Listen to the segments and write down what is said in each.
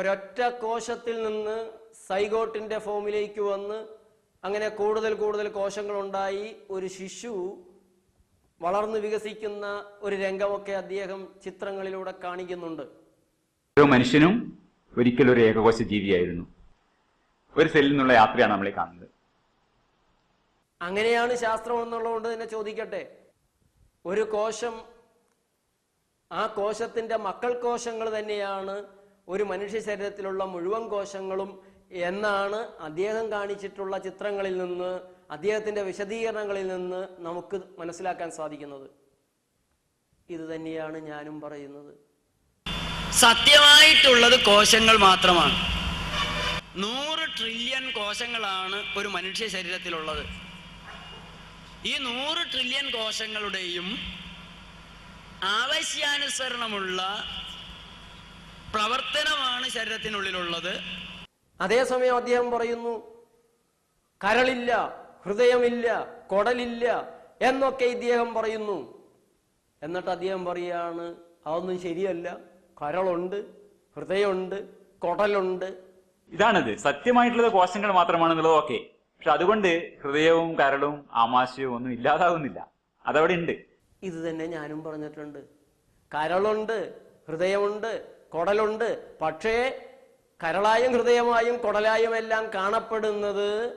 ഒരൊറ്റ കോശത്തിൽ നിന്ന് സൈഗോട്ടിന്റെ ഫോമിലേക്ക് വന്ന് അങ്ങനെ കൂടുതൽ കൂടുതൽ കോശങ്ങളുണ്ടായി ഒരു ശിശു വളർന്നു വികസിക്കുന്ന ഒരു രംഗമൊക്കെ അദ്ദേഹം ചിത്രങ്ങളിലൂടെ കാണിക്കുന്നുണ്ട്. ഓരോ മനുഷ്യനും ഒരിക്കലും ഒരു ഏകകോശ ജീവിയായിരുന്നു. ഒരു സെല്ലിൽ നിന്നുള്ള യാത്രയാണ് നമ്മളെ കാണുന്നത്. അങ്ങനെയാണ് ശാസ്ത്രം എന്നുള്ളതുകൊണ്ട് തന്നെ ചോദിക്കട്ടെ. ഒരു കോശം ആ കോശത്തിന്റെ മക്കൾ കോശങ്ങൾ തന്നെയാണ് ഒരു മനുഷ്യ ശരീരത്തിലുള്ള മുഴുവൻ കോശങ്ങളും എന്നാണ് അദ്ദേഹം കാണിച്ചിട്ടുള്ള ചിത്രങ്ങളിൽ നിന്ന് അദ്ദേഹത്തിന്റെ വിശദീകരണങ്ങളിൽ നിന്ന് നമുക്ക് മനസ്സിലാക്കാൻ സാധിക്കുന്നത്. ഇത് തന്നെയാണ് ഞാനും പറയുന്നത്. സത്യമായിട്ടുള്ളത് കോശങ്ങൾ മാത്രമാണ്. നൂറ് ട്രില്യൺ കോശങ്ങളാണ് ഒരു മനുഷ്യ ശരീരത്തിലുള്ളത്. ഈ നൂറ് ട്രില്യൺ കോശങ്ങളുടെയും ആവശ്യാനുസരണമുള്ള പ്രവർത്തനമാണ് ശരീരത്തിനുള്ളിലുള്ളത്. അതേസമയം അദ്ദേഹം പറയുന്നു കരളില്ല ഹൃദയമില്ല കൊടലില്ല എന്നൊക്കെ ഇദ്ദേഹം പറയുന്നു. എന്നിട്ട് അദ്ദേഹം പറയാണ് അതൊന്നും ശരിയല്ല. കരളുണ്ട് ഹൃദയമുണ്ട് കൊടലുണ്ട്. ഇതാണത്. സത്യമായിട്ടുള്ളത് കോശങ്ങൾ മാത്രമാണെന്നുള്ളത് ഓക്കെ. പക്ഷെ അതുകൊണ്ട് ഹൃദയവും കരളും ആമാശയവും ഒന്നും ഇല്ലാതാകുന്നില്ല അതവിടെ ഉണ്ട്. ഇത് തന്നെ ഞാനും പറഞ്ഞിട്ടുണ്ട്. കരളുണ്ട് ഹൃദയമുണ്ട് കൊടലുണ്ട്. പക്ഷേ കരളായും ഹൃദയമായും കൊടലായും എല്ലാം കാണപ്പെടുന്നത്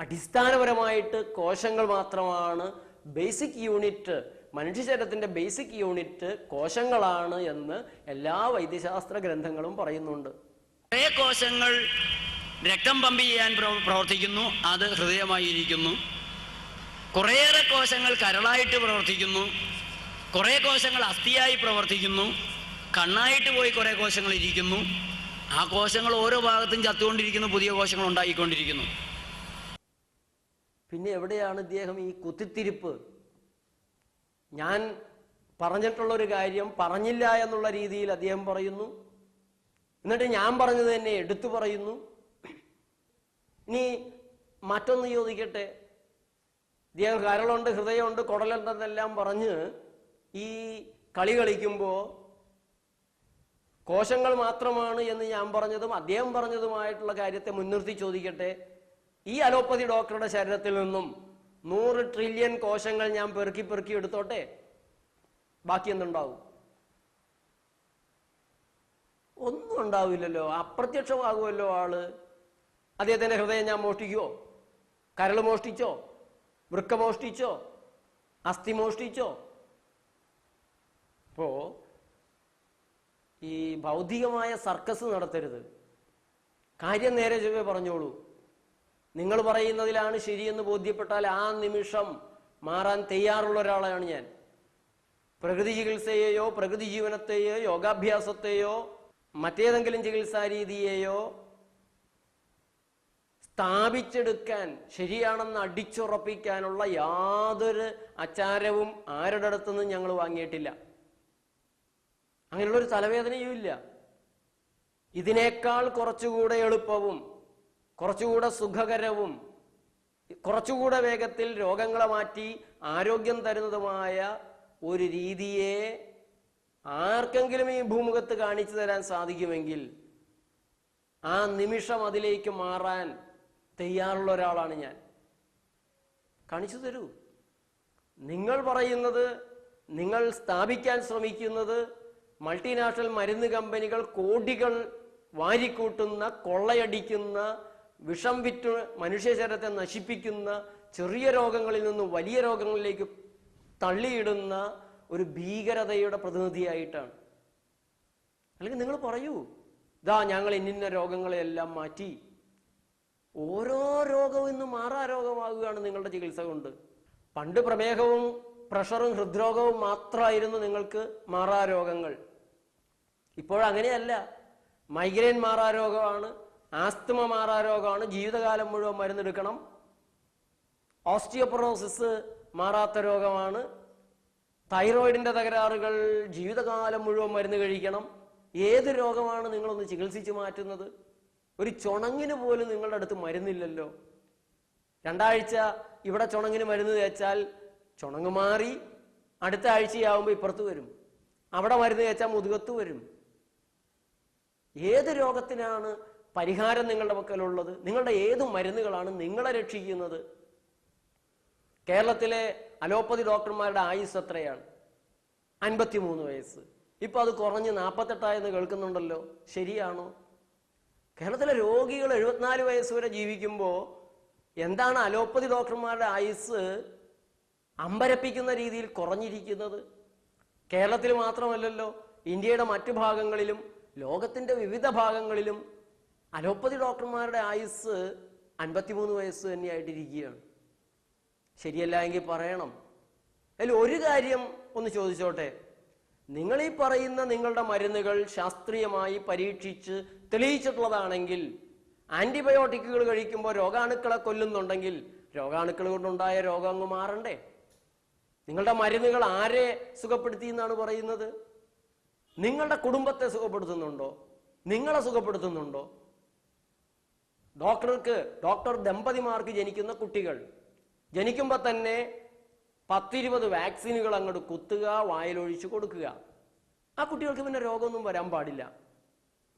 അടിസ്ഥാനപരമായിട്ട് കോശങ്ങൾ മാത്രമാണ്. ബേസിക് യൂണിറ്റ് മനുഷ്യ ശരീരത്തിന്റെ ബേസിക് യൂണിറ്റ് കോശങ്ങളാണ് എന്ന് എല്ലാ വൈദ്യശാസ്ത്ര ഗ്രന്ഥങ്ങളും പറയുന്നുണ്ട്. കുറേ കോശങ്ങൾ രക്തം പമ്പ് ചെയ്യാൻ പ്രവർത്തിക്കുന്നു. അത് ഹൃദയമായിരിക്കുന്നു. കുറേയേറെ കോശങ്ങൾ കരളായിട്ട് പ്രവർത്തിക്കുന്നു. കുറേ കോശങ്ങൾ അസ്ഥിയായി പ്രവർത്തിക്കുന്നു. കണ്ണായിട്ട് പോയി കുറേ കോശങ്ങൾ ഇരിക്കുന്നു. ആ കോശങ്ങൾ ഓരോ ഭാഗത്തും ചത്തുകൊണ്ടിരിക്കുന്നു പുതിയ കോശങ്ങൾ ഉണ്ടായിക്കൊണ്ടിരിക്കുന്നു പിന്നെ എവിടെയാണ് ഇദ്ദേഹം ഈ കുത്തിത്തിരിപ്പ്? ഞാൻ പറഞ്ഞിട്ടുള്ള ഒരു കാര്യം പറഞ്ഞില്ല എന്നുള്ള രീതിയിൽ അദ്ദേഹം പറയുന്നു. എന്നിട്ട് ഞാൻ പറഞ്ഞത് തന്നെ എടുത്തു പറയുന്നു. ഇനി മറ്റൊന്ന് ചോദിക്കട്ടെ? ഇദ്ദേഹം കരളുണ്ട് ഹൃദയമുണ്ട് കുടലുണ്ടെന്നെല്ലാം പറഞ്ഞ് ഈ കളി കളിക്കുമ്പോൾ കോശങ്ങൾ മാത്രമാണ് എന്ന് ഞാൻ പറഞ്ഞതും അദ്ദേഹം പറഞ്ഞതുമായിട്ടുള്ള കാര്യത്തെ മുൻനിർത്തി ചോദിക്കട്ടെ. ഈ അലോപ്പതി ഡോക്ടറുടെ ശരീരത്തിൽ നിന്നും നൂറ് ട്രില്യൺ കോശങ്ങൾ ഞാൻ പെറുക്കി പെറുക്കി എടുത്തോട്ടെ? ബാക്കി എന്തുണ്ടാവും? ഒന്നും ഉണ്ടാവില്ലല്ലോ. അപ്രത്യക്ഷമാകുമല്ലോ ആൾ. അദ്ദേഹത്തിന്റെ ഹൃദയം ഞാൻ മോഷ്ടിക്കുവോ? കരൾ മോഷ്ടിച്ചോ? വൃക്ക മോഷ്ടിച്ചോ? അസ്ഥി മോഷ്ടിച്ചോ? അപ്പോ ഈ ഭൗതികമായ സർക്കസ് നടത്തരുത്. കാര്യം നേരെ ചൊവ്വേ പറഞ്ഞോളൂ. നിങ്ങൾ പറയുന്നതിലാണ് ശരിയെന്ന് ബോധ്യപ്പെട്ടാൽ ആ നിമിഷം മാറാൻ തയ്യാറുള്ള ഒരാളാണ് ഞാൻ. പ്രകൃതി ചികിത്സയെയോ പ്രകൃതി ജീവനത്തെയോ യോഗാഭ്യാസത്തെയോ മറ്റേതെങ്കിലും ചികിത്സാ രീതിയെയോ സ്ഥാപിച്ചെടുക്കാൻ ശരിയാണെന്ന് അടിച്ചുറപ്പിക്കാനുള്ള യാതൊരു അച്ചാരവും ആരുടെ അടുത്തുനിന്നും ഞങ്ങൾ വാങ്ങിയിട്ടില്ല. അങ്ങനെയുള്ള ഒരു തലവേദനയും ഇല്ല. ഇതിനേക്കാൾ കുറച്ചുകൂടെ എളുപ്പവും കുറച്ചുകൂടെ സുഖകരവും കുറച്ചുകൂടെ വേഗത്തിൽ രോഗങ്ങളെ മാറ്റി ആരോഗ്യം തരുന്നതുമായ ഒരു രീതിയെ ആർക്കെങ്കിലും ഈ ഭൂമുഖത്ത് കാണിച്ചു തരാൻ സാധിക്കുമെങ്കിൽ ആ നിമിഷം അതിലേക്ക് മാറാൻ തയ്യാറുള്ള ഒരാളാണ് ഞാൻ. കാണിച്ചു തരൂ. നിങ്ങൾ പറയുന്നത് നിങ്ങൾ സ്ഥാപിക്കാൻ ശ്രമിക്കുന്നത് മൾട്ടിനാഷണൽ മരുന്ന് കമ്പനികൾ കോടികൾ വാരിക്കൂട്ടുന്ന കൊള്ളയടിക്കുന്ന വിഷം വിറ്റ് മനുഷ്യ ശരീരത്തെ നശിപ്പിക്കുന്ന ചെറിയ രോഗങ്ങളിൽ നിന്ന് വലിയ രോഗങ്ങളിലേക്ക് തള്ളിയിടുന്ന ഒരു ഭീകരതയുടെ പ്രതിനിധിയായിട്ടാണ്. അല്ലെങ്കിൽ നിങ്ങൾ പറയൂ ഇതാ ഞങ്ങൾ ഇന്നിന്ന രോഗങ്ങളെയെല്ലാം മാറ്റി. ഓരോ രോഗവും ഇന്ന് മാറാ രോഗമാകുകയാണ് നിങ്ങളുടെ ചികിത്സ കൊണ്ട്. പണ്ട് പ്രമേഹവും പ്രഷറും ഹൃദ്രോഗവും മാത്രമായിരുന്നു നിങ്ങൾക്ക് മാറാ രോഗങ്ങൾ. ഇപ്പോഴങ്ങനെയല്ല. മൈഗ്രെയിൻ മാറാ രോഗമാണ് ആസ്തമ മാറാ രോഗമാണ് ജീവിതകാലം മുഴുവൻ മരുന്നെടുക്കണം. ഓസ്റ്റിയോപ്രോസിസ് മാറാത്ത രോഗമാണ്. തൈറോയിഡിന്റെ തകരാറുകൾ ജീവിതകാലം മുഴുവൻ മരുന്ന് കഴിക്കണം. ഏത് രോഗമാണ് നിങ്ങളൊന്ന് ചികിത്സിച്ച് മാറ്റുന്നത്? ഒരു ചുണങ്ങിന് പോലും നിങ്ങളുടെ അടുത്ത് മരുന്നില്ലല്ലോ. രണ്ടാഴ്ച ഇവിടെ ചുണങ്ങിന് മരുന്ന് തേച്ചാൽ ചുണങ്ങ് മാറി അടുത്ത ആഴ്ചയാവുമ്പോൾ ഇപ്പുറത്ത് വരും. അവിടെ മരുന്ന് തേച്ചാൽ മുതുകത്ത് വരും. ഏത് രോഗത്തിനാണ് പരിഹാരം നിങ്ങളുടെ പക്കലുള്ളത്? നിങ്ങളുടെ ഏത് മരുന്നുകളാണ് നിങ്ങളെ രക്ഷിക്കുന്നത്? കേരളത്തിലെ അലോപ്പതി ഡോക്ടർമാരുടെ ആയുസ് എത്രയാണ്? അൻപത്തിമൂന്ന് വയസ്സ്. ഇപ്പൊ അത് കുറഞ്ഞ് നാൽപ്പത്തെട്ടായെന്ന് കേൾക്കുന്നുണ്ടല്ലോ. ശരിയാണോ? കേരളത്തിലെ രോഗികൾ എഴുപത്തിനാല് വയസ്സ് വരെ ജീവിക്കുമ്പോൾ എന്താണ് അലോപ്പതി ഡോക്ടർമാരുടെ ആയുസ് അമ്പരപ്പിക്കുന്ന രീതിയിൽ കുറഞ്ഞിരിക്കുന്നത്? കേരളത്തിൽ മാത്രമല്ലല്ലോ ഇന്ത്യയുടെ മറ്റു ഭാഗങ്ങളിലും ലോകത്തിന്റെ വിവിധ ഭാഗങ്ങളിലും അലോപ്പതി ഡോക്ടർമാരുടെ ആയുസ് അൻപത്തിമൂന്ന് വയസ്സ് തന്നെയായിട്ടിരിക്കുകയാണ്. ശരിയല്ല എങ്കിൽ പറയണം. അതിൽ ഒരു കാര്യം ഒന്ന് ചോദിച്ചോട്ടെ. നിങ്ങൾ ഈ പറയുന്ന നിങ്ങളുടെ മരുന്നുകൾ ശാസ്ത്രീയമായി പരീക്ഷിച്ച് തെളിയിച്ചിട്ടുള്ളതാണെങ്കിൽ ആന്റിബയോട്ടിക്കുകൾ കഴിക്കുമ്പോൾ രോഗാണുക്കളെ കൊല്ലുന്നുണ്ടെങ്കിൽ രോഗാണുക്കൾ കൊണ്ടുണ്ടായ രോഗം അങ്ങ് മാറണ്ടേ? നിങ്ങളുടെ മരുന്നുകൾ ആരെ സുഖപ്പെടുത്തി എന്നാണ് പറയുന്നത്? നിങ്ങളുടെ കുടുംബത്തെ സുഖപ്പെടുത്തുന്നുണ്ടോ? നിങ്ങളെ സുഖപ്പെടുത്തുന്നുണ്ടോ? ഡോക്ടർക്ക് ഡോക്ടർ ദമ്പതിമാർക്ക് ജനിക്കുന്ന കുട്ടികൾ ജനിക്കുമ്പോൾ തന്നെ പത്തിരുപത് വാക്സിനുകൾ അങ്ങോട്ട് കുത്തുക വായിലൊഴിച്ച് കൊടുക്കുക. ആ കുട്ടികൾക്ക് പിന്നെ രോഗമൊന്നും വരാൻ പാടില്ല.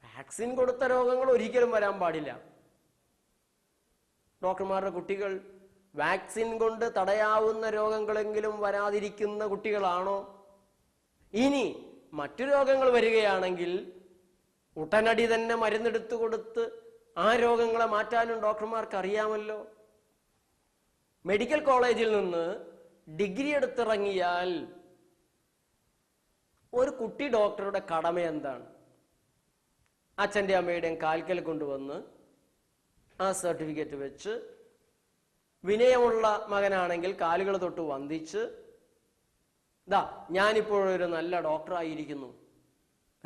വാക്സിൻ കൊടുത്ത രോഗങ്ങൾ ഒരിക്കലും വരാൻ പാടില്ല. ഡോക്ടർമാരുടെ കുട്ടികൾ വാക്സിൻ കൊണ്ട് തടയാവുന്ന രോഗങ്ങളെങ്കിലും വരാതിരിക്കുന്ന കുട്ടികളാണോ? ഇനി മറ്റു രോഗങ്ങൾ വരികയാണെങ്കിൽ ഉടനടി തന്നെ മരുന്നെടുത്തു കൊടുത്ത് ആ രോഗങ്ങളെ മാറ്റാനും ഡോക്ടർമാർക്ക് അറിയാമല്ലോ മെഡിക്കൽ കോളേജിൽ നിന്ന് ഡിഗ്രി എടുത്തിറങ്ങിയാൽ ഒരു കുട്ടി ഡോക്ടറുടെ കടമ എന്താണ്? അച്ഛന്റെ അമ്മയുടെയും കാൽക്കൽ കൊണ്ടുവന്ന് ആ സർട്ടിഫിക്കറ്റ് വെച്ച് വിനയമുള്ള മകനാണെങ്കിൽ കാലുകൾ തൊട്ട് വന്ദിച്ച് ദാ ഞാനിപ്പോഴൊരു നല്ല ഡോക്ടറായിരിക്കുന്നു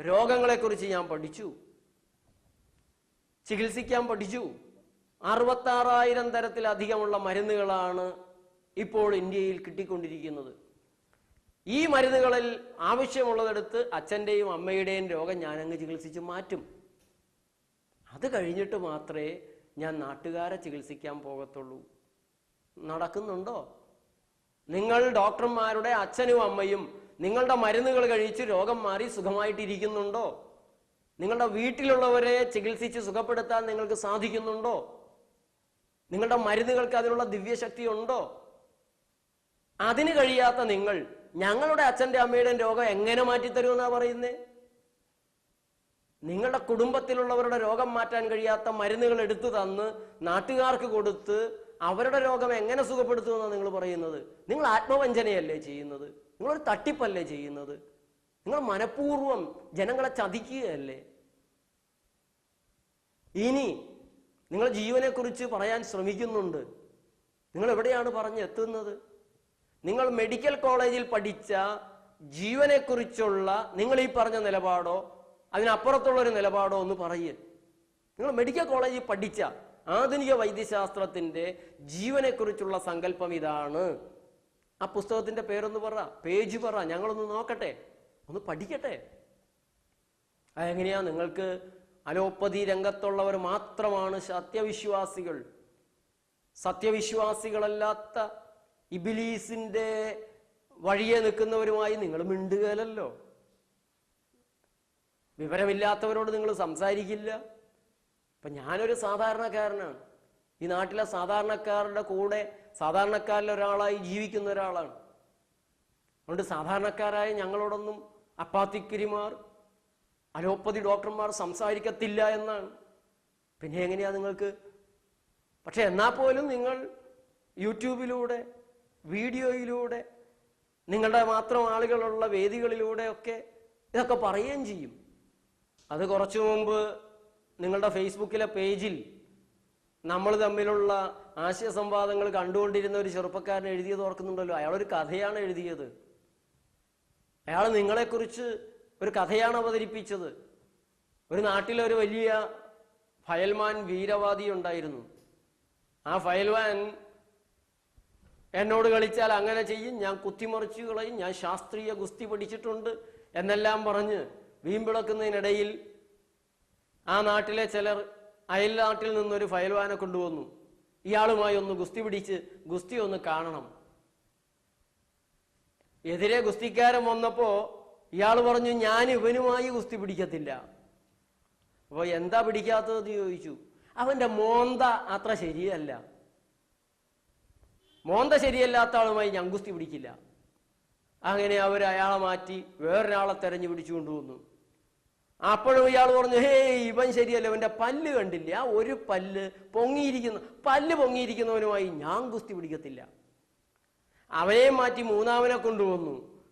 രോഗങ്ങളെക്കുറിച്ച് ഞാൻ പഠിച്ചു. ചികിത്സിക്കാൻ പഠിച്ചു. അറുപത്താറായിരം തരത്തിലധികമുള്ള മരുന്നുകളാണ് ഇപ്പോൾ ഇന്ത്യയിൽ കിട്ടിക്കൊണ്ടിരിക്കുന്നത്. ഈ മരുന്നുകളിൽ ആവശ്യമുള്ളതെടുത്ത് അച്ഛന്റെയും അമ്മയുടെയും രോഗം ഞാനങ്ങ് ചികിത്സിച്ച് മാറ്റും. അത് കഴിഞ്ഞിട്ട് മാത്രമേ ഞാൻ നാട്ടുകാരെ ചികിത്സിക്കാൻ പോകത്തുള്ളൂ. നടക്കുന്നുണ്ടോ? നിങ്ങൾ ഡോക്ടർമാരുടെ അച്ഛനും അമ്മയും നിങ്ങളുടെ മരുന്നുകൾ കഴിച്ച് രോഗം മാറി സുഖമായിട്ടിരിക്കുന്നുണ്ടോ? നിങ്ങളുടെ വീട്ടിലുള്ളവരെ ചികിത്സിച്ച് സുഖപ്പെടുത്താൻ നിങ്ങൾക്ക് സാധിക്കുന്നുണ്ടോ? നിങ്ങളുടെ മരുന്നുകൾക്ക് അതിനുള്ള ദിവ്യശക്തി ഉണ്ടോ അതിന് കഴിയാത്ത നിങ്ങൾ ഞങ്ങളുടെ അച്ഛന്റെ അമ്മയുടെ രോഗം എങ്ങനെ മാറ്റിത്തരുമെന്നാ പറയുന്നേ? നിങ്ങളുടെ കുടുംബത്തിലുള്ളവരുടെ രോഗം മാറ്റാൻ കഴിയാത്ത മരുന്നുകൾ എടുത്തു തന്ന് നാട്ടുകാർക്ക് കൊടുത്ത് അവരുടെ രോഗം എങ്ങനെ സുഖപ്പെടുത്തുമെന്നാണ് നിങ്ങൾ പറയുന്നത്? നിങ്ങൾ ആത്മവഞ്ചനയല്ലേ ചെയ്യുന്നത്? നിങ്ങളൊരു തട്ടിപ്പല്ലേ ചെയ്യുന്നത്? നിങ്ങൾ മനഃപൂർവം ജനങ്ങളെ ചതിക്കുകയല്ലേ? ഇനി നിങ്ങൾ ജീവനെക്കുറിച്ച് പറയാൻ ശ്രമിക്കുന്നുണ്ട്. നിങ്ങൾ എവിടെയാണ് പറഞ്ഞ് എത്തുന്നത്? നിങ്ങൾ മെഡിക്കൽ കോളേജിൽ പഠിച്ച ജീവനെക്കുറിച്ചുള്ള നിങ്ങൾ ഈ പറഞ്ഞ നിലപാടോ അതിനപ്പുറത്തുള്ള ഒരു നിലപാടോ ഒന്ന് പറയേ. നിങ്ങൾ മെഡിക്കൽ കോളേജിൽ പഠിച്ച ആധുനിക വൈദ്യശാസ്ത്രത്തിന്റെ ജീവനെക്കുറിച്ചുള്ള സങ്കല്പം ഇതാണ്. ആ പുസ്തകത്തിന്റെ പേരൊന്ന് പറ പേജ് പറ ഞങ്ങളൊന്ന് നോക്കട്ടെ ഒന്ന് പഠിക്കട്ടെ. അതെങ്ങനെയാ നിങ്ങൾക്ക് അലോപ്പതി രംഗത്തുള്ളവർ മാത്രമാണ് സത്യവിശ്വാസികൾ? സത്യവിശ്വാസികളല്ലാത്ത ഇബിലീസിന്റെ വഴിയെ നിൽക്കുന്നവരുമായി നിങ്ങൾ മിണ്ടുകയല്ലോ വിവരമില്ലാത്തവരോട് നിങ്ങൾ സംസാരിക്കില്ല. ഇപ്പൊ ഞാനൊരു സാധാരണക്കാരനാണ്. ഈ നാട്ടിലെ സാധാരണക്കാരുടെ കൂടെ സാധാരണക്കാരിൽ ഒരാളായി ജീവിക്കുന്ന ഒരാളാണ്. അതുകൊണ്ട് സാധാരണക്കാരായ ഞങ്ങളോടൊന്നും അപ്പാത്തിക്കിരിമാർ അലോപ്പതി ഡോക്ടർമാർ സംസാരിക്കത്തില്ല എന്നാണ്. പിന്നെ എങ്ങനെയാ നിങ്ങൾക്ക്? പക്ഷെ എന്നാൽ പോലും നിങ്ങൾ യൂട്യൂബിലൂടെ വീഡിയോയിലൂടെ നിങ്ങളുടെ മാത്രം ആളുകളുള്ള വേദികളിലൂടെ ഒക്കെ ഇതൊക്കെ പറയുകയും ചെയ്യും. അത് കുറച്ചു മുമ്പ് നിങ്ങളുടെ ഫേസ്ബുക്കിലെ പേജിൽ നമ്മൾ തമ്മിലുള്ള ആശയ സംവാദങ്ങൾ കണ്ടുകൊണ്ടിരുന്ന ഒരു ചെറുപ്പക്കാരൻ എഴുതിയത് ഓർക്കുന്നുണ്ടല്ലോ. ഒരു കഥയാണ് എഴുതിയത്. അയാൾ നിങ്ങളെക്കുറിച്ച് ഒരു കഥയാണ് അവതരിപ്പിച്ചത്. ഒരു നാട്ടിലെ ഒരു വലിയ ഫയൽമാൻ വീരവാദി ഉണ്ടായിരുന്നു. ആ ഫയൽമാൻ എന്നോട് കളിച്ചാൽ അങ്ങനെ ചെയ്യും ഞാൻ കുത്തിമറിച്ചു കളയും ഞാൻ ശാസ്ത്രീയ ഗുസ്തി പഠിച്ചിട്ടുണ്ട് എന്നെല്ലാം പറഞ്ഞ് വീമ്പിളക്കുന്നതിനിടയിൽ ആ നാട്ടിലെ ചിലർ അയൽ നാട്ടിൽ നിന്നൊരു ഫയൽവാനെ കൊണ്ടുവന്നു. ഇയാളുമായി ഒന്ന് ഗുസ്തി പിടിച്ച് ഗുസ്തി ഒന്ന് കാണണം. എതിരെ ഗുസ്തിക്കാരൻ വന്നപ്പോ ഇയാൾ പറഞ്ഞു ഞാൻ ഇവനുമായി ഗുസ്തി പിടിക്കത്തില്ല. അപ്പോൾ എന്താ പിടിക്കാത്തതെന്ന് ചോദിച്ചു. അവന്റെ മോന്ത അത്ര ശരിയല്ല. മോന്ത ശരിയല്ലാത്ത ആളുമായി ഞാൻ ഗുസ്തി പിടിക്കില്ല. അങ്ങനെ അവർ അയാളെ മാറ്റി വേറൊരാളെ തെരഞ്ഞു പിടിച്ചു കൊണ്ടുവന്നു. അപ്പോഴും ഇയാൾ പറഞ്ഞു ഹേ ഇവൻ ശരിയല്ല ഇവന്റെ പല്ല് കണ്ടില്ല. ഒരു പല്ല് പൊങ്ങിയിരിക്കുന്ന പല്ല് പൊങ്ങിയിരിക്കുന്നവനുമായി ഞാൻ ഗുസ്തി പിടിക്കത്തില്ല. അവനെ മാറ്റി മൂന്നാമനെ കൊണ്ടുവന്നു.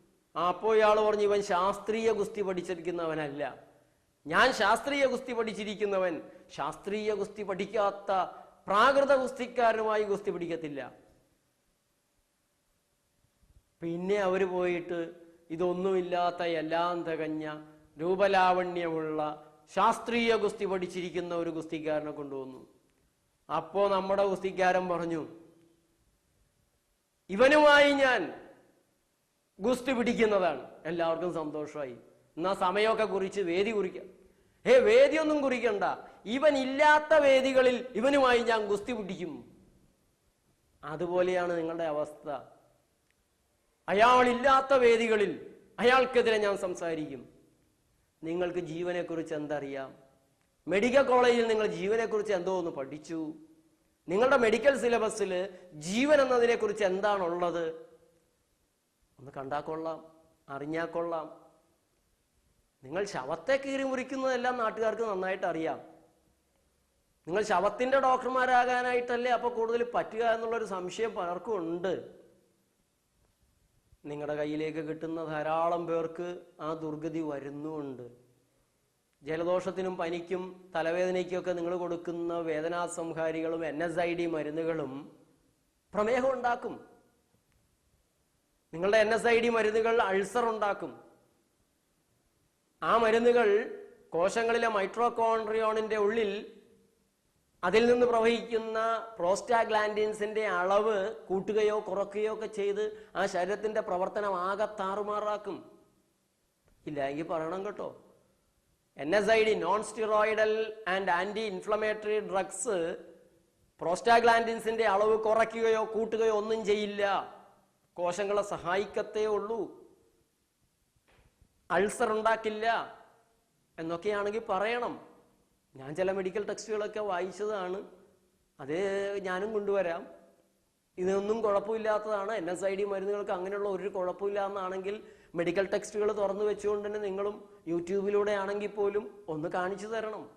അപ്പോൾ ഇയാൾ പറഞ്ഞു ഇവൻ ശാസ്ത്രീയ ഗുസ്തി പഠിച്ചിരിക്കുന്നവനല്ല. ഞാൻ ശാസ്ത്രീയ ഗുസ്തി പഠിച്ചിരിക്കുന്നവൻ. ശാസ്ത്രീയ ഗുസ്തി പഠിക്കാത്ത പ്രാകൃത ഗുസ്തിക്കാരനുമായി ഗുസ്തി പിടിക്കത്തില്ല. പിന്നെ അവർ പോയിട്ട് ഇതൊന്നുമില്ലാത്ത എല്ലാം തികഞ്ഞ രൂപലാവണ്യമുള്ള ശാസ്ത്രീയ ഗുസ്തി പഠിച്ചിരിക്കുന്ന ഒരു ഗുസ്തിക്കാരനെ കൊണ്ടുവന്നു. അപ്പോ നമ്മുടെ ഗുസ്തിക്കാരൻ പറഞ്ഞു ഇവനുമായി ഞാൻ ഗുസ്തി പിടിക്കുന്നതാണ്. എല്ലാവർക്കും സന്തോഷമായി. എന്നാ സമയമൊക്കെ കുറിച്ച് വേദി കുറിക്കാം. ഏ വേദിയൊന്നും കുറിക്കണ്ട. ഇവൻ ഇല്ലാത്ത വേദികളിൽ ഇവനുമായി ഞാൻ ഗുസ്തി പിടിക്കും. അതുപോലെയാണ് നിങ്ങളുടെ അവസ്ഥ. അയാളില്ലാത്ത വേദികളിൽ അയാൾക്കെതിരെ ഞാൻ സംസാരിക്കും. നിങ്ങൾക്ക് ജീവനെക്കുറിച്ച് എന്തറിയാം? മെഡിക്കൽ കോളേജിൽ നിങ്ങൾ ജീവനെക്കുറിച്ച് എന്തോ ഒന്ന് പഠിച്ചു. നിങ്ങളുടെ മെഡിക്കൽ സിലബസിൽ ജീവൻ എന്നതിനെക്കുറിച്ച് എന്താണുള്ളത്? ഒന്ന് കണ്ടാ കൊള്ളാം അറിഞ്ഞാൽ കൊള്ളാം. നിങ്ങൾ ശവത്തെ കീറി മുറിക്കുന്നതെല്ലാം നാട്ടുകാർക്ക് നന്നായിട്ട് അറിയാം. നിങ്ങൾ ശവത്തിന്റെ ഡോക്ടർമാരാകാനായിട്ടല്ലേ അപ്പോൾ കൂടുതൽ പറ്റുക എന്നുള്ളൊരു സംശയം പലർക്കും ഉണ്ട്. നിങ്ങളുടെ കയ്യിലേക്ക് കിട്ടുന്ന ധാരാളം പേർക്ക് ആ ദുർഗതി വരുന്നുണ്ട്. ജലദോഷത്തിനും പനിക്കും തലവേദനയ്ക്കൊക്കെ നിങ്ങൾ കൊടുക്കുന്ന വേദനാ സംഹാരികളും എൻ എസ് ഐ ഡി മരുന്നുകളും പ്രമേഹം ഉണ്ടാക്കും. നിങ്ങളുടെ എൻ എസ് ഐ ഡി മരുന്നുകൾ അൾസർ ഉണ്ടാക്കും. ആ മരുന്നുകൾ കോശങ്ങളിലെ മൈട്രോകോൺട്രിയോണിന്റെ ഉള്ളിൽ അതിൽ നിന്ന് പ്രവഹിക്കുന്ന പ്രോസ്റ്റാഗ്ലാൻഡിൻസിന്റെ അളവ് കൂട്ടുകയോ കുറക്കുകയോ ഒക്കെ ചെയ്ത് ആ ശരീരത്തിന്റെ പ്രവർത്തനം ആകെ താറുമാറാക്കും. ഇല്ല എങ്കിൽ പറയണം കേട്ടോ. N S I D non steroidal and anti inflammatory drugs പ്രോസ്റ്റാഗ്ലാൻഡിൻസിന്റെ അളവ് കുറയ്ക്കുകയോ കൂട്ടുകയോ ഒന്നും ചെയ്യില്ല. കോശങ്ങളെ സഹായിക്കത്തേ ഉള്ളൂ. അൾസർ ഉണ്ടാക്കില്ല എന്നൊക്കെയാണെങ്കിൽ പറയണം. ഞാൻ ചില മെഡിക്കൽ ടെക്സ്റ്റുകളൊക്കെ വായിച്ചതാണ്. അത് ഞാനും കൊണ്ടുവരാം. ഇതൊന്നും കുഴപ്പമില്ലാത്തതാണ്. എൻ എസ് ഐ ഡി മരുന്നുകൾക്ക് അങ്ങനെയുള്ള ഒരു കുഴപ്പമില്ല എന്നാണെങ്കിൽ മെഡിക്കൽ ടെക്സ്റ്റുകൾ തുറന്നു വെച്ചുകൊണ്ട് തന്നെ നിങ്ങളും യൂട്യൂബിലൂടെ ആണെങ്കിൽ പോലും ഒന്ന് കാണിച്ചു തരണം.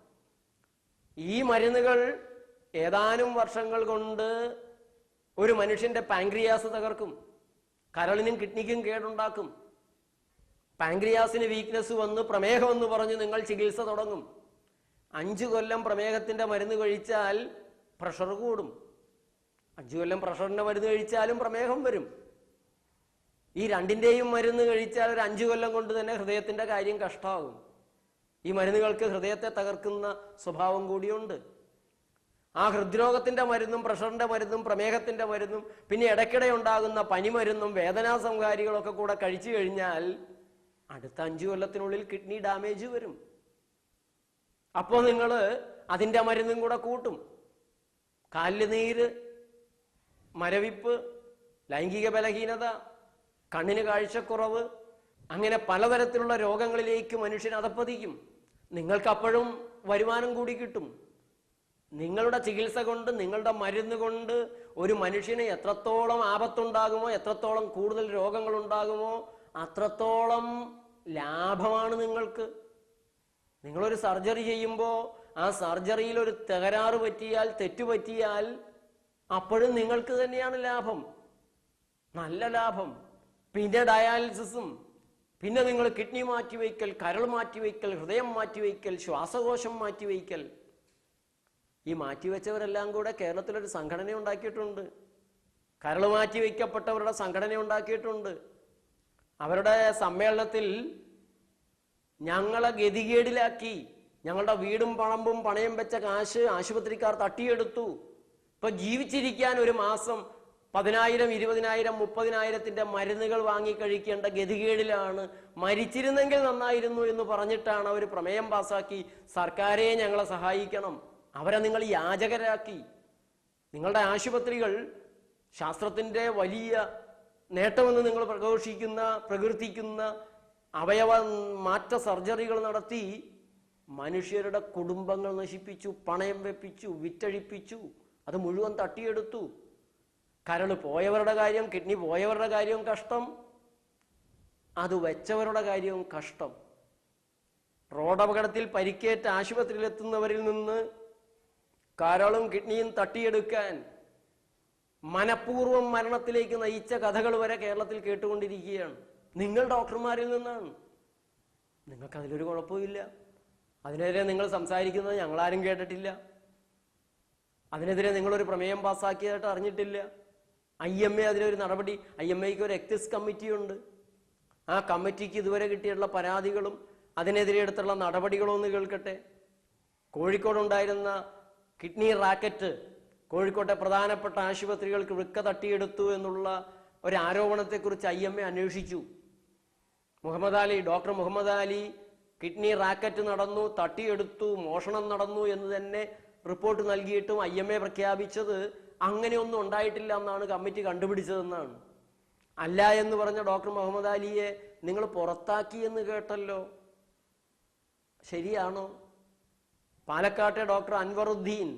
ഈ മരുന്നുകൾ ഏതാനും വർഷങ്ങൾ കൊണ്ട് ഒരു മനുഷ്യന്റെ പാങ്ക്രിയാസ് തകർക്കും. കരളിനും കിഡ്നിക്കും കേടുണ്ടാക്കും. പാങ്ക്രിയാസിന് വീക്ക്നെസ് വന്ന് പ്രമേഹം എന്ന് പറഞ്ഞ് നിങ്ങൾ ചികിത്സ തുടങ്ങും. അഞ്ചു കൊല്ലം പ്രമേഹത്തിന്റെ മരുന്ന് കഴിച്ചാൽ പ്രഷർ കൂടും. അഞ്ചു കൊല്ലം പ്രഷറിന്റെ മരുന്ന് കഴിച്ചാലും പ്രമേഹം വരും. ഈ രണ്ടിന്റെയും മരുന്ന് കഴിച്ചാൽ ഒരു അഞ്ചു കൊല്ലം കൊണ്ട് തന്നെ ഹൃദയത്തിന്റെ കാര്യം കഷ്ടമാകും ഈ മരുന്നുകൾക്ക് ഹൃദയത്തെ തകർക്കുന്ന സ്വഭാവം കൂടിയുണ്ട്. ആ ഹൃദ്രോഗത്തിന്റെ മരുന്നും പ്രഷറിന്റെ മരുന്നും പ്രമേഹത്തിന്റെ മരുന്നും പിന്നെ ഇടയ്ക്കിടെ ഉണ്ടാകുന്ന പനിമരുന്നും വേദനാ സംഹാരികളൊക്കെ കൂടെ കഴിച്ചു കഴിഞ്ഞാൽ അടുത്ത അഞ്ചു കൊല്ലത്തിനുള്ളിൽ കിഡ്നി ഡാമേജ് വരും. അപ്പോൾ നിങ്ങൾ അതിന്റെ മരുന്നും കൂടെ കൂട്ടും. കാലിൽ നീര് മരവിപ്പ് ലൈംഗിക ബലഹീനത കണ്ണിന് കാഴ്ചക്കുറവ് അങ്ങനെ പലതരത്തിലുള്ള രോഗങ്ങളിലേക്ക് മനുഷ്യൻ അതപ്പതിക്കും. നിങ്ങൾക്ക് അപ്പോഴും വരുമാനം കൂടി കിട്ടും. നിങ്ങളുടെ ചികിത്സ കൊണ്ട് നിങ്ങളുടെ മരുന്ന് കൊണ്ട് ഒരു മനുഷ്യന് എത്രത്തോളം ആപത്തുണ്ടാകുമോ എത്രത്തോളം കൂടുതൽ രോഗങ്ങൾ ഉണ്ടാകുമോ അത്രത്തോളം ലാഭമാണ് നിങ്ങൾക്ക്. നിങ്ങളൊരു സർജറി ചെയ്യുമ്പോൾ ആ സർജറിയിൽ ഒരു തകരാറ് പറ്റിയാൽ തെറ്റു പറ്റിയാൽ അപ്പോഴും നിങ്ങൾക്ക് തന്നെയാണ് ലാഭം. നല്ല ലാഭം. പിന്നെ ഡയാലിസിസും. പിന്നെ നിങ്ങൾ കിഡ്നി മാറ്റിവെക്കൽ കരൾ മാറ്റിവെക്കൽ ഹൃദയം മാറ്റിവെക്കൽ ശ്വാസകോശം മാറ്റിവെക്കൽ. ഈ മാറ്റിവെച്ചവരെല്ലാം കൂടെ കേരളത്തിലൊരു സംഘടന ഉണ്ടാക്കിയിട്ടുണ്ട്. കരൾ മാറ്റിവെക്കപ്പെട്ടവരുടെ സംഘടന ഉണ്ടാക്കിയിട്ടുണ്ട്. അവരുടെ സമ്മേളനത്തിൽ ഞങ്ങളെ ഗതികേടിലാക്കി. ഞങ്ങളുടെ വീടും പണമ്പും പണയം വെച്ച കാശ് ആശുപത്രിക്കാർ തട്ടിയെടുത്തു. ഇപ്പൊ ജീവിച്ചിരിക്കാൻ ഒരു മാസം പതിനായിരം ഇരുപതിനായിരം മുപ്പതിനായിരത്തിന്റെ മരുന്നുകൾ വാങ്ങി കഴിക്കേണ്ട ഗതികേടിലാണ്. മരിച്ചിരുന്നെങ്കിൽ നന്നായിരുന്നു എന്ന് പറഞ്ഞിട്ടാണ് അവർ പ്രമേയം പാസാക്കി. സർക്കാരെ ഞങ്ങളെ സഹായിക്കണം. അവരെ നിങ്ങൾ യാചകരാക്കി. നിങ്ങളുടെ ആശുപത്രികൾ ശാസ്ത്രത്തിന്റെ വലിയ നേട്ടമെന്ന് നിങ്ങൾ പ്രഘോഷിക്കുന്ന പ്രകീർത്തിക്കുന്ന അവയവ മാറ്റ സർജറികൾ നടത്തി മനുഷ്യരുടെ കുടുംബങ്ങൾ നശിപ്പിച്ചു പണയം വെപ്പിച്ചു വിറ്റഴിപ്പിച്ചു അത് മുഴുവൻ തട്ടിയെടുത്തു. കരൾ പോയവരുടെ കാര്യം കിഡ്നി പോയവരുടെ കാര്യവും കഷ്ടം അത് വെച്ചവരുടെ കാര്യവും കഷ്ടം. റോഡപകടത്തിൽ പരിക്കേറ്റ് ആശുപത്രിയിലെത്തുന്നവരിൽ നിന്ന് കരളും കിഡ്നിയും തട്ടിയെടുക്കാൻ മനഃപൂർവം മരണത്തിലേക്ക് നയിച്ച കഥകൾ വരെ കേരളത്തിൽ കേട്ടുകൊണ്ടിരിക്കുകയാണ്. നിങ്ങൾ ഡോക്ടർമാരിൽ നിന്നാണ്. നിങ്ങൾക്ക് അതിലൊരു കുഴപ്പമില്ല അതിനെതിരെ നിങ്ങൾ സംസാരിക്കുന്നത് ഞങ്ങളാരും കേട്ടിട്ടില്ല. അതിനെതിരെ നിങ്ങളൊരു പ്രമേയം പാസ്സാക്കിയതായിട്ട് അറിഞ്ഞിട്ടില്ല. ഐ എം എ അതിനൊരു നടപടി ഐ എം എക്ക് ഒരു എക്സിസ് കമ്മിറ്റിയുണ്ട്. ആ കമ്മിറ്റിക്ക് ഇതുവരെ കിട്ടിയിട്ടുള്ള പരാതികളും അതിനെതിരെ എടുത്തുള്ള നടപടികളും ഒന്ന് കേൾക്കട്ടെ. കോഴിക്കോടുണ്ടായിരുന്ന കിഡ്നി റാക്കറ്റ് കോഴിക്കോട്ടെ പ്രധാനപ്പെട്ട ആശുപത്രികൾക്ക് വൃക്ക തട്ടിയെടുത്തു എന്നുള്ള ഒരു ആരോപണത്തെക്കുറിച്ച് ഐ എം എ അന്വേഷിച്ചു. Muhammad Ali doctor Muhammad Ali kidney racket നടന്നു തട്ടിയെടുത്തു മോഷണം നടന്നു എന്ന് തന്നെ റിപ്പോർട്ട് നൽകിയിട്ടും ഐ എം എ പ്രഖ്യാപിച്ചത് അങ്ങനെയൊന്നും ഉണ്ടായിട്ടില്ല എന്നാണ് കമ്മിറ്റി കണ്ടുപിടിച്ചതെന്നാണ്. അല്ല എന്ന് പറഞ്ഞ ഡോക്ടർ മുഹമ്മദ് അലിയെ നിങ്ങൾ പുറത്താക്കി എന്ന് കേട്ടല്ലോ. ശരിയാണോ? പാലക്കാട്ടെ ഡോക്ടർ അൻവറുദ്ദീൻ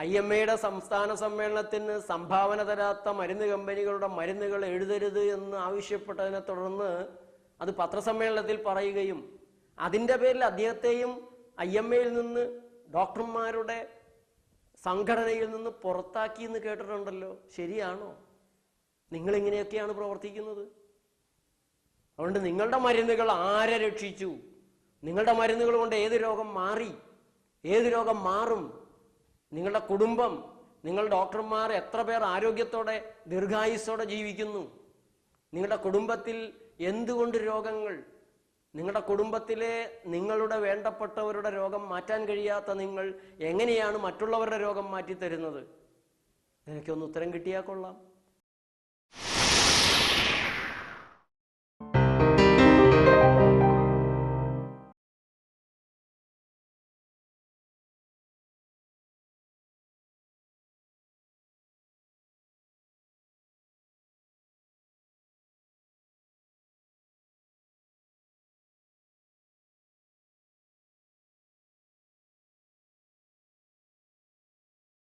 ഐ എം എയുടെ സംസ്ഥാന സമ്മേളനത്തിന് സംഭാവന തരാത്ത മരുന്ന് കമ്പനികളുടെ മരുന്നുകൾ എഴുതരുത് എന്ന് ആവശ്യപ്പെട്ടതിനെ തുടർന്ന് അത് പത്രസമ്മേളനത്തിൽ പറയുകയും അതിന്റെ പേരിൽ അദ്ദേഹത്തെയും ഐ എം എയിൽ നിന്ന് ഡോക്ടർമാരുടെ സംഘടനയിൽ നിന്ന് പുറത്താക്കി എന്ന് കേട്ടിട്ടുണ്ടല്ലോ. ശരിയാണോ? നിങ്ങൾ ഇങ്ങനെയൊക്കെയാണ് പ്രവർത്തിക്കുന്നത്? അതുകൊണ്ട് നിങ്ങളുടെ മരുന്നുകൾ ആരെ രക്ഷിച്ചു? നിങ്ങളുടെ മരുന്നുകൾ കൊണ്ട് ഏത് രോഗം മാറി? ഏത് രോഗം മാറും? നിങ്ങളുടെ കുടുംബം നിങ്ങൾ ഡോക്ടർമാർ എത്ര പേർ ആരോഗ്യത്തോടെ ദീർഘായുസ്സോടെ ജീവിക്കുന്നു? നിങ്ങളുടെ കുടുംബത്തിൽ എന്തുകൊണ്ട് രോഗങ്ങൾ? നിങ്ങളുടെ കുടുംബത്തിലെ നിങ്ങളുടെ വേണ്ടപ്പെട്ടവരുടെ രോഗം മാറ്റാൻ കഴിയാത്ത നിങ്ങൾ എങ്ങനെയാണ് മറ്റുള്ളവരുടെ രോഗം മാറ്റി തരുന്നത് എനിക്കൊന്ന് ഉത്തരം കിട്ടിയാൽ കൊള്ളാം.